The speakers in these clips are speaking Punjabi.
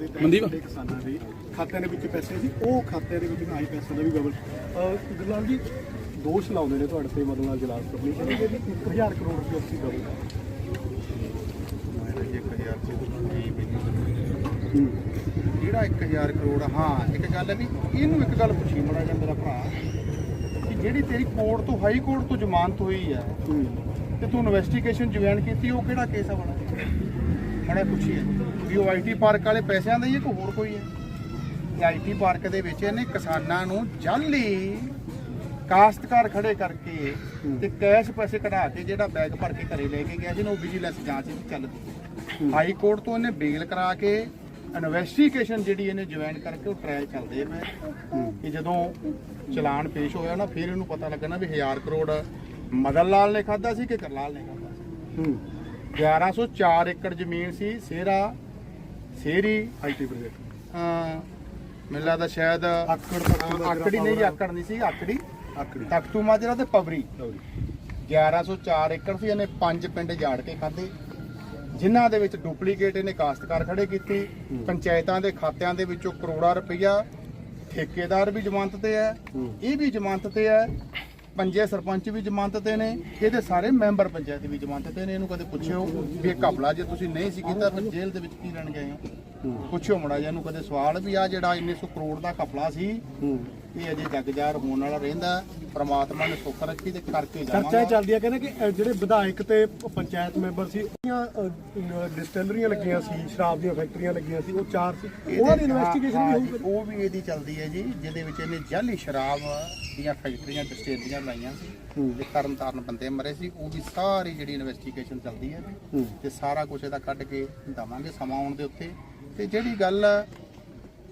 ਦੇ ਮਨਦੀਪ? ਦੇ ਕਿਸਾਨਾਂ ਦੇ ਖਾਤਿਆਂ ਦੇ ਵਿੱਚ ਪੈਸੇ ਸੀ ਉਹ ਖਾਤਿਆਂ ਦੇ ਵਿੱਚ ਆਈ ਪੈਸੇ ਦਾ ਵੀ ਗਵਰ ਗੁਰਲਾਲ ਜੀ ਦੋਸ਼ ਲਾਉਂਦੇ ਨੇ ਤੁਹਾਡੇ ਤੇ ਮਦਨ ਲਾਲ ਜਲਾਲ ਕੰਪਨੀ ਕਹਿੰਦੇ ਕਿ 1000 ਕਰੋੜ ਰੁਪਏ ਤੁਸੀਂ ਦਵੋ ਜਿਹੜਾ 1000 ਕਰੋੜ ਆ, ਹਾਂ। ਇੱਕ ਗੱਲ ਹੈ ਵੀ ਇਹਨੂੰ ਇੱਕ ਗੱਲ ਪੁੱਛੀ ਮੜਾ ਜਾ ਮੇਰਾ ਭਰਾ ਕਿ ਜਿਹੜੀ ਤੇਰੀ ਕੋਰਟ ਤੋਂ ਹਾਈ ਕੋਰਟ ਤੋਂ ਜ਼ਮਾਨਤ ਹੋਈ ਹੈ ਤੇ ਤੂੰ ਇਨਵੈਸਟੀਗੇਸ਼ਨ ਜੁਆਇਨ ਕੀਤੀ ਉਹ ਕਿਹੜਾ ਕੇਸ ਆ ਬੜਾ? ਮੜਾ ਪੁੱਛੀਏ ਵੀ ਉਹ ਆਈਟੀ ਪਾਰਕ ਵਾਲੇ ਪੈਸਿਆਂ ਦਾ ਹੀ ਹੈ ਕਿ ਹੋਰ ਕੋਈ ਹੈ ਇਹ ਆਈਟੀ ਪਾਰਕ ਦੇ ਵਿੱਚ ਇਹਨੇ ਕਿਸਾਨਾਂ ਨੂੰ ਜਾਲੀ ਕਾਸ਼ਤਕਾਰ ਖੜੇ ਕਰਕੇ ਤੇ ਕੈਸ਼ ਪੈਸੇ ਕਢਾ ਕੇ ਜਿਹੜਾ ਬੈਗ ਭਰ ਕੇ ਘਰੇ ਲੈ ਕੇ ਗਿਆ ਸੀ ਨਾ ਉਹ ਵਿਜੀਲੈਂਸ ਜਾਂਚ ਵਿੱਚ ਚੱਲਦੀ ਹਾਈ ਕੋਰਟ ਤੋਂ ਇਹਨੇ ਬੇਲ ਕਰਾ ਕੇ ਇਨਵੈਸਟੀਗੇਸ਼ਨ ਜਿਹੜੀ ਇਹਨੇ ਜੁਆਇਨ ਕਰਕੇ ਉਹ ਟ੍ਰਾਇਲ ਚੱਲਦੇ ਪਏ ਕਿ ਜਦੋਂ ਚਲਾਨ ਪੇਸ਼ ਹੋਇਆ ਨਾ ਫਿਰ ਇਹਨੂੰ ਪਤਾ ਲੱਗਾ ਨਾ ਵੀ 1000 ਕਰੋੜ ਮਦਨ ਲਾਲ ਨੇ ਖਾਦਾ ਸੀ ਕਿ ਕਰਲਾਲ ਨੇ ਖਾਦਾ ਸੀ। 1104 ਏਕੜ ਜ਼ਮੀਨ ਸੀ ਸੇਰਾ ਸੇਰੀ ਆਈਟੀ ਪ੍ਰੋਜੈਕਟ ਮੈਨੂੰ ਲੱਗਦਾ ਸ਼ਾਇਦ ਆਕੜ ਤੱਕ ਆਕੜੀ ਨਹੀਂ ਆਕੜ ਨਹੀਂ ਸੀ ਆਕੜੀ। ਆਕੜੀ। ਤਖਤੂ ਮਾਜਰਾ ਤੇ ਪਵਰੀ ਲਓ 1104 ਏਕੜ ਸੀ ਇਹਨੇ ਪੰਜ ਪਿੰਡ ਜਾੜ ਕੇ ਖਾਦੇ ਜਿਨ੍ਹਾਂ ਦੇ ਵਿੱਚ ਡੁਪਲੀਕੇਟ ਇਹਨੇ ਕਾਸ਼ਤਕਾਰ ਖੜੇ ਕੀਤੀ। ਪੰਚਾਇਤਾਂ ਦੇ ਖਾਤਿਆਂ ਦੇ ਵਿੱਚੋਂ ਕਰੋੜਾਂ ਰੁਪਈਆ ਠੇਕੇਦਾਰ ਵੀ ਜ਼ਮਾਨਤ ਤੇ ਹੈ। ਇਹ ਵੀ ਜ਼ਮਾਨਤ ਤੇ ਹੈ ਪੰਜੇ ਸਰਪੰਚ ਵੀ ਜ਼ਮਾਨਤ ਤੇ ਨੇ, ਇਹਦੇ ਸਾਰੇ ਮੈਂਬਰ ਪੰਚਾਇਤ ਵੀ ਜ਼ਮਾਨਤ ਤੇ ਨੇ, ਇਹਨੂੰ ਕਦੇ ਪੁੱਛਿਓ ਵੀ ਇਹ ਘਪਲਾ ਜੇ ਤੁਸੀਂ ਨਹੀਂ ਸੀ ਕੀਤਾ ਫਿਰ ਜੇਲ੍ਹ ਦੇ ਵਿੱਚ ਕੀ ਲੈਣ ਗਏ ਹੋ? ਪੁੱਛਿਓ ਮੜਾ ਜੀ ਇਹਨੂੰ ਕਦੇ ਸਵਾਲ ਵੀ ਆ ਜਿਹੜਾ 1900 ਕਰੋੜ ਦਾ ਘਪਲਾ ਸੀ। ਇਹ ਅਜੇ ਜਗਜਾਰ ਹੋਣ ਵਾਲਾ ਰਹਿੰਦਾ ਪ੍ਰਮਾਤਮਾ ਨੇ ਸੁੱਖ ਰੱਖੀ ਤੇ ਕਰਕੇ ਚਰਚਾ ਜਾਵਾਂਗਾ ਚੱਲਦੀ ਹੈ ਕਹਿੰਦੇ ਕਿ ਜਿਹੜੇ ਵਿਧਾਇਕ ਤੇ ਪੰਚਾਇਤ ਮੈਂਬਰ ਸੀ ਉਹਦੀਆਂ ਡਿਸਟਿਲਰੀਆਂ ਲੱਗੀਆਂ ਸੀ ਸ਼ਰਾਬ ਦੀਆਂ ਫੈਕਟਰੀਆਂ ਲੱਗੀਆਂ ਸੀ ਉਹ ਚਾਰ ਸੀ। ਉਹਨਾਂ ਦੀ ਇਨਵੈਸਟੀਗੇਸ਼ਨ ਵੀ ਹੋਊਗੀ। ਉਹ ਵੀ ਇਹਦੀ ਚੱਲਦੀ ਹੈ ਜੀ ਜਿਹਦੇ ਵਿੱਚ ਇਹਨੇ ਜਾਲੀ ਸ਼ਰਾਬ ਦੀਆਂ ਫੈਕਟਰੀਆਂ ਡਿਸਟਿਲਰੀਆਂ ਲਾਈਆਂ ਸੀ। ਤੇ ਤਰਨ ਤਾਰਨ ਬੰਦੇ ਮਰੇ ਸੀ ਉਹ ਵੀ ਸਾਰੀ ਜਿਹੜੀ ਇਨਵੈਸਟੀਗੇਸ਼ਨ ਚੱਲਦੀ ਹੈ। ਤੇ ਸਾਰਾ ਕੁਝ ਇਹਦਾ ਕੱਢ ਕੇ ਦਵਾਂਗੇ ਸਮਾਂ ਆਉਣ ਦੇ ਉੱਤੇ। ਤੇ ਜਿਹੜੀ ਗੱਲ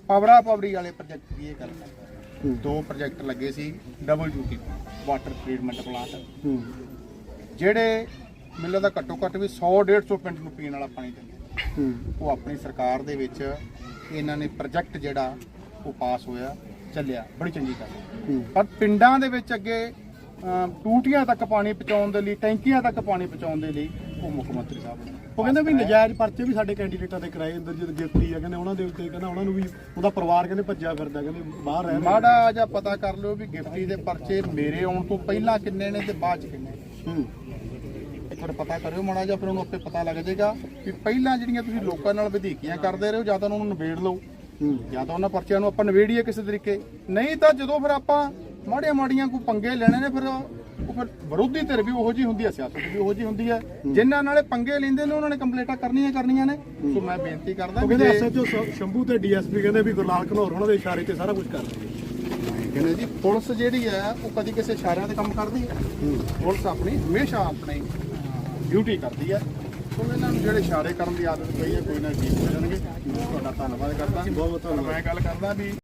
ਪਵਰਾ ਪਵਰੀ ਵਾਲੇ ਪ੍ਰੋਜੈਕਟ ਦੀ ਇਹ ਗੱਲ ਹੈ। ਦੋ ਪ੍ਰੋਜੈਕਟ ਲੱਗੇ ਸੀ ਡਬਲਯੂਟੀ ਵਾਟਰ ਟ੍ਰੀਟਮੈਂਟ ਪਲਾਂਟ ਜਿਹੜੇ ਮਿਲਦਾ ਦਾ ਘੱਟੋ ਘੱਟ ਵੀ 100 150 ਪਿੰਡ ਨੂੰ ਪੀਣ ਵਾਲਾ ਪਾਣੀ ਦਿੰਦੇ ਉਹ ਆਪਣੀ ਸਰਕਾਰ ਦੇ ਵਿੱਚ ਇਹਨਾਂ ਨੇ ਪ੍ਰੋਜੈਕਟ ਜਿਹੜਾ ਉਹ ਪਾਸ ਹੋਇਆ ਚੱਲਿਆ। ਬੜੀ ਚੰਗੀ ਗੱਲ। ਪਰ ਪਿੰਡਾਂ ਦੇ ਵਿੱਚ ਅੱਗੇ ਟੂਟੀਆਂ ਤੱਕ ਪਾਣੀ ਪਹੁੰਚਾਉਣ ਦੇ ਲਈ ਟੈਂਕੀਆਂ ਤੱਕ ਪਾਣੀ ਪਹੁੰਚਾਉਣ ਦੇ ਲਈ ਉਹ ਮੁੱਖ ਮੰਤਰੀ ਸਾਹਿਬ। ਨੇ ਉਹ ਕਹਿੰਦੇ ਵੀ ਨਜਾਇਜ਼ ਪਰਚੇ ਵੀ ਸਾਡੇ ਕੈਂਡੀਡੇਟਾਂ ਦੇ ਕਰਾਏ ਇੰਦਰਜੀਤ ਗਿਫਟੀ ਆ ਕਹਿੰਦੇ ਉਹਨਾਂ ਦੇ ਉੱਤੇ ਕਹਿੰਦਾ ਉਹਨਾਂ ਨੂੰ ਵੀ ਉਹਦਾ ਪਰਿਵਾਰ ਕਹਿੰਦੇ ਭੱਜਿਆ ਫਿਰਦਾ ਕਹਿੰਦੇ ਬਾਹਰ ਰਹਿ ਰਿਹਾ ਮਾੜਾ ਜਿਹਾ ਪਤਾ ਕਰ ਲਿਓ ਵੀ ਗਿਫਟੀ ਦੇ ਪਰਚੇ ਮੇਰੇ ਆਉਣ ਤੋਂ ਪਹਿਲਾਂ ਕਿੰਨੇ ਨੇ ਤੇ ਬਾਅਦ ਚ ਕਿੰਨੇ ਨੇ। ਹੂੰ। ਵਾਰ ਪਤਾ ਕਰਿਓ ਮਾੜਾ ਜਿਹਾ ਫਿਰ ਉਹਨੂੰ ਆਪੇ ਪਤਾ ਲੱਗ ਜਾਏਗਾ ਵੀ ਪਹਿਲਾਂ ਜਿਹੜੀਆਂ ਤੁਸੀਂ ਲੋਕਾਂ ਨਾਲ ਵਧੀਕੀਆਂ ਕਰਦੇ ਰਹੇ ਹੋ ਜਾਂ ਤਾਂ ਉਹਨਾਂ ਨੂੰ ਨਿਬੇੜ ਲਓ। ਜਾਂ ਤਾਂ ਉਹਨਾਂ ਪਰਚਿਆਂ ਨੂੰ ਆਪਾਂ ਨਿਬੇੜੀਏ ਕਿਸੇ ਤਰੀਕੇ। ਨਹੀਂ ਤਾਂ ਜਦੋਂ ਫਿਰ ਆਪਾਂ ਮਾੜੀਆਂ ਮਾੜੀਆਂ ਕੋਈ ਪੰਗੇ ਲੈਣੇ ਨੇ ਫਿਰ ਉਹ ਫਿਰ ਵਿਰੋਧੀ ਧਿਰ ਵੀ ਉਹੋ ਜੀ ਹੁੰਦੀ ਹੈ ਸਿਆਸਤ ਵੀ ਉਹੋ ਜੀ ਹੁੰਦੀ ਹੈ। ਜਿਨ੍ਹਾਂ ਨਾਲੇ ਪੰਗੇ ਲੈਂਦੇ ਨੇ ਉਹਨਾਂ ਨੇ ਕੰਪਲੇਂਟਾਂ ਕਰਨੀਆਂ ਕਰਨੀਆਂ ਨੇ। ਸੋ ਮੈਂ ਬੇਨਤੀ ਕਰਦਾ ਵੀ ਕਹਿੰਦੇ ਐਸਐਚਓ ਸ਼ੰਭੂ ਤੇ ਡੀਐਸਪੀ ਕਹਿੰਦੇ ਵੀ ਗੁਰਲਾਲ ਘਨੌਰ ਉਹਨਾਂ ਦੇ ਇਸ਼ਾਰੇ ਤੇ ਸਾਰਾ ਕੁਝ ਕਰ ਰਹੇ ਕਹਿੰਦੇ ਜੀ ਪੁਲਿਸ ਜਿਹੜੀ ਹੈ ਉਹ ਕਦੀ ਕਿਸੇ ਇਸ਼ਾਰਿਆਂ ਤੇ ਕੰਮ ਕਰਦੀ ਹੈ। ਪੁਲਿਸ ਆਪਣੀ ਹਮੇਸ਼ਾ ਆਪਣੀ ਡਿਊਟੀ ਕਰਦੀ ਹੈ। ਸੋ ਇਹਨਾਂ ਨੂੰ ਜਿਹੜੇ ਇਸ਼ਾਰੇ ਕਰਨ ਦੀ ਆਦਤ ਪਈ ਹੈ ਕੋਈ ਨਾ ਠੀਕ ਹੋ ਜਾਣਗੇ। ਤੁਹਾਡਾ ਧੰਨਵਾਦ ਕਰਦਾ। ਬਹੁਤ ਬਹੁਤ। ਮੈਂ ਗੱਲ ਕਰਦਾ ਵੀ